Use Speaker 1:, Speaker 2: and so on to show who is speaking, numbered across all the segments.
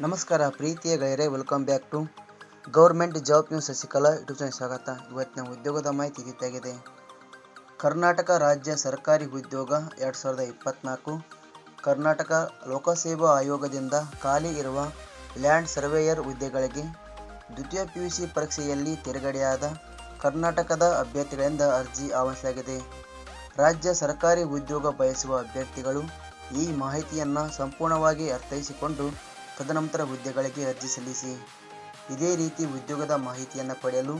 Speaker 1: ನಮಸ್ಕಾರ ಪ್ರೀತಿಯ ಗೆಳೆಯರೆ welcome back to government job news Sasikala YouTube channel ಸ್ವಾಗತ. ಇವತ್ತಿನ ಉದ್ಯೋಗದ ಮಾಹಿತಿ ರೀತಿಯಾಗಿದೆ ಕರ್ನಾಟಕ ರಾಜ್ಯ ಸರ್ಕಾರಿ ಉದ್ಯೋಗ ಎರಡು ಸಾವಿರದ ಇಪ್ಪತ್ತ್ನಾಲ್ಕು ಕರ್ನಾಟಕ ಲೋಕಸೇವಾ ಆಯೋಗದಿಂದ ಖಾಲಿ ಇರುವ ಲ್ಯಾಂಡ್ ಸರ್ವೇಯರ್ ಹುದ್ದೆಗಳಿಗೆ ದ್ವಿತೀಯ ಪಿ ಯು ಸಿ ಪರೀಕ್ಷೆಯಲ್ಲಿ ತೆರೆಗಡೆಯಾದ ಕರ್ನಾಟಕದ ಅಭ್ಯರ್ಥಿಗಳಿಂದ ಅರ್ಜಿ ಆಹ್ವಾನಿಸಲಾಗಿದೆ ರಾಜ್ಯ ಸರ್ಕಾರಿ ಉದ್ಯೋಗ ಬಯಸುವ ಅಭ್ಯರ್ಥಿಗಳು ಈ ಮಾಹಿತಿಯನ್ನು ಸಂಪೂರ್ಣವಾಗಿ ಅರ್ಥೈಸಿಕೊಂಡು ತದನಂತರ ಹುದ್ದೆಗಳಿಗೆ ಅರ್ಜಿ ಸಲ್ಲಿಸಿ. ಇದೇ ರೀತಿ ಉದ್ಯೋಗದ ಮಾಹಿತಿಯನ್ನು ಪಡೆಯಲು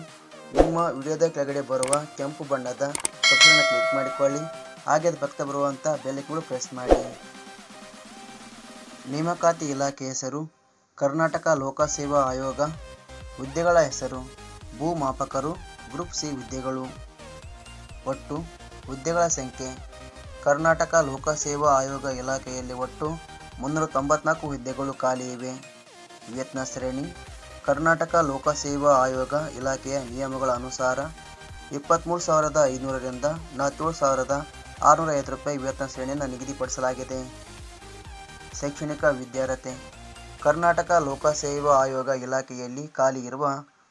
Speaker 1: ನಿಮ್ಮ ವಿಡಿಯೋದ ಕೆಳಗಡೆ ಬರುವ ಕೆಂಪು ಬಣ್ಣದ ಸಬ್ಸ್ಕ್ರೈಬ್ ಕ್ಲಿಕ್ ಮಾಡಿಕೊಳ್ಳಿ. ಹಾಗೆ ಅದು ಪಕ್ಕ ಬರುವಂಥ ಬೆಲೆಗಳು ಪ್ರೆಸ್ ಮಾಡಿ. ನೇಮಕಾತಿ ಇಲಾಖೆ ಹೆಸರು, ಕರ್ನಾಟಕ ಲೋಕಸೇವಾ ಆಯೋಗ, ಹುದ್ದೆಗಳ ಹೆಸರು, ಭೂಮಾಪಕರು, ಗ್ರೂಪ್ ಸಿ ಹುದ್ದೆಗಳು. ಒಟ್ಟು ಹುದ್ದೆಗಳ ಸಂಖ್ಯೆ ಕರ್ನಾಟಕ ಲೋಕಸೇವಾ ಆಯೋಗ ಇಲಾಖೆಯಲ್ಲಿ ಒಟ್ಟು ಮುನ್ನೂರ ತೊಂಬತ್ನಾಲ್ಕು ಹುದ್ದೆಗಳು ಖಾಲಿ ಇವೆ. ವೇತನ ಶ್ರೇಣಿ, ಕರ್ನಾಟಕ ಲೋಕಸೇವಾ ಆಯೋಗ ಇಲಾಖೆಯ ನಿಯಮಗಳ ಅನುಸಾರ ಇಪ್ಪತ್ತ್ಮೂರು ಸಾವಿರದ ಐನೂರರಿಂದ ನಲವತ್ತೇಳು ಸಾವಿರದ ಆರುನೂರ ಐವತ್ತು ರೂಪಾಯಿ ವೇತನ ಶ್ರೇಣಿಯನ್ನು ನಿಗದಿಪಡಿಸಲಾಗಿದೆ. ಶೈಕ್ಷಣಿಕ ವಿದ್ಯಾರ್ಹತೆ, ಕರ್ನಾಟಕ ಲೋಕಸೇವಾ ಆಯೋಗ ಇಲಾಖೆಯಲ್ಲಿ ಖಾಲಿ ಇರುವ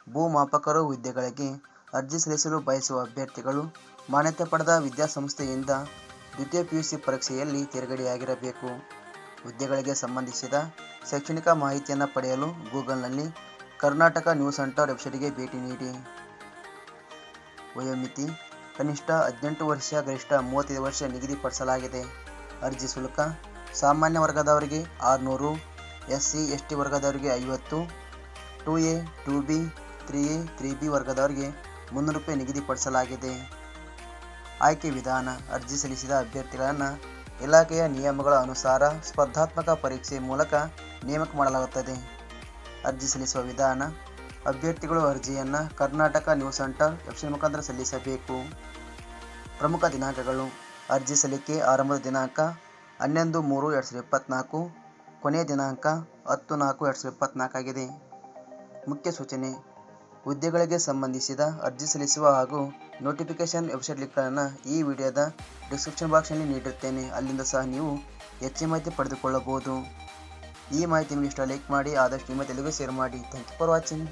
Speaker 1: ಭೂಮಾಪಕರು ಹುದ್ದೆಗಳಿಗೆ ಅರ್ಜಿ ಸಲ್ಲಿಸಲು ಬಯಸುವ ಅಭ್ಯರ್ಥಿಗಳು ಮಾನ್ಯತೆ ಪಡೆದ ವಿದ್ಯಾಸಂಸ್ಥೆಯಿಂದ ದ್ವಿತೀಯ ಪಿ ಯು ಸಿ ಪರೀಕ್ಷೆಯಲ್ಲಿ ತೇರ್ಗಡೆಯಾಗಿರಬೇಕು. ಹುದ್ದೆಗಳಿಗೆ ಸಂಬಂಧಿಸಿದ ಶೈಕ್ಷಣಿಕ ಮಾಹಿತಿಯನ್ನು ಪಡೆಯಲು ಗೂಗಲ್ನಲ್ಲಿ ಕರ್ನಾಟಕ ನ್ಯೂಸ್ ಸೆಂಟರ್ ವೆಬ್ಸೈಟ್ಗೆ ಭೇಟಿ ನೀಡಿ. ವಯೋಮಿತಿ ಕನಿಷ್ಠ ಹದಿನೆಂಟು ವರ್ಷ, ಗರಿಷ್ಠ ಮೂವತ್ತೈದು ವರ್ಷ ನಿಗದಿಪಡಿಸಲಾಗಿದೆ. ಅರ್ಜಿ ಶುಲ್ಕ ಸಾಮಾನ್ಯ ವರ್ಗದವರಿಗೆ ಆರುನೂರು ಎಸ್ ಸಿ ಎಸ್ ಟಿ ವರ್ಗದವರಿಗೆ ಐವತ್ತು, two A, two B, three A, three B ವರ್ಗದವರಿಗೆ ಮುನ್ನೂರು ರೂಪಾಯಿ ನಿಗದಿಪಡಿಸಲಾಗಿದೆ. ಆಯ್ಕೆ ವಿಧಾನ ಅರ್ಜಿ ಸಲ್ಲಿಸಿದ ಅಭ್ಯರ್ಥಿಗಳನ್ನು ಇಲಾಖೆಯ ನಿಯಮಗಳ ಅನುಸಾರ ಸ್ಪರ್ಧಾತ್ಮಕ ಪರೀಕ್ಷೆ ಮೂಲಕ ನೇಮಕ ಮಾಡಲಾಗುತ್ತದೆ. ಅರ್ಜಿ ಸಲ್ಲಿಸುವ ವಿಧಾನ, ಅಭ್ಯರ್ಥಿಗಳು ಅರ್ಜಿಯನ್ನು ಕರ್ನಾಟಕ ನ್ಯೂಸ್ ಸೆಂಟರ್ ವೆಬ್ಸೈಟ್ ಮುಖಾಂತರ ಸಲ್ಲಿಸಬೇಕು. ಪ್ರಮುಖ ದಿನಾಂಕಗಳು, ಅರ್ಜಿ ಸಲ್ಲಿಕೆ ಆರಂಭದ ದಿನಾಂಕ ಹನ್ನೊಂದು ಮೂರು ಎರಡು ಸಾವಿರದ ಇಪ್ಪತ್ತ್ನಾಲ್ಕು ಕೊನೆಯ ದಿನಾಂಕ ಹತ್ತು ನಾಲ್ಕು ಎರಡು ಸಾವಿರದ ಇಪ್ಪತ್ತ್ನಾಲ್ಕಾಗಿದೆ ಮುಖ್ಯ ಸೂಚನೆ, ಹುದ್ದೆಗಳಿಗೆ ಸಂಬಂಧಿಸಿದ ಅರ್ಜಿ ಸಲ್ಲಿಸುವ ಹಾಗೂ ನೋಟಿಫಿಕೇಷನ್ ವೆಬ್ಸೈಟ್ ಲಿಂಕ್ಗಳನ್ನು ಈ ವಿಡಿಯೋದ ಡಿಸ್ಕ್ರಿಪ್ಷನ್ ಬಾಕ್ಸ್ನಲ್ಲಿ ನೀಡಿರುತ್ತೇನೆ ಅಲ್ಲಿಂದ ಸಹ ನೀವು ಹೆಚ್ಚಿನ ಮಾಹಿತಿ ಪಡೆದುಕೊಳ್ಳಬಹುದು. ಈ ಮಾಹಿತಿ ನಿಮಗೆ ಇಷ್ಟ ಲೈಕ್ ಮಾಡಿ, ಆದಷ್ಟು ನಿಮ್ಮ ತೆಲುಗು ಶೇರ್ ಮಾಡಿ. Thank you for watching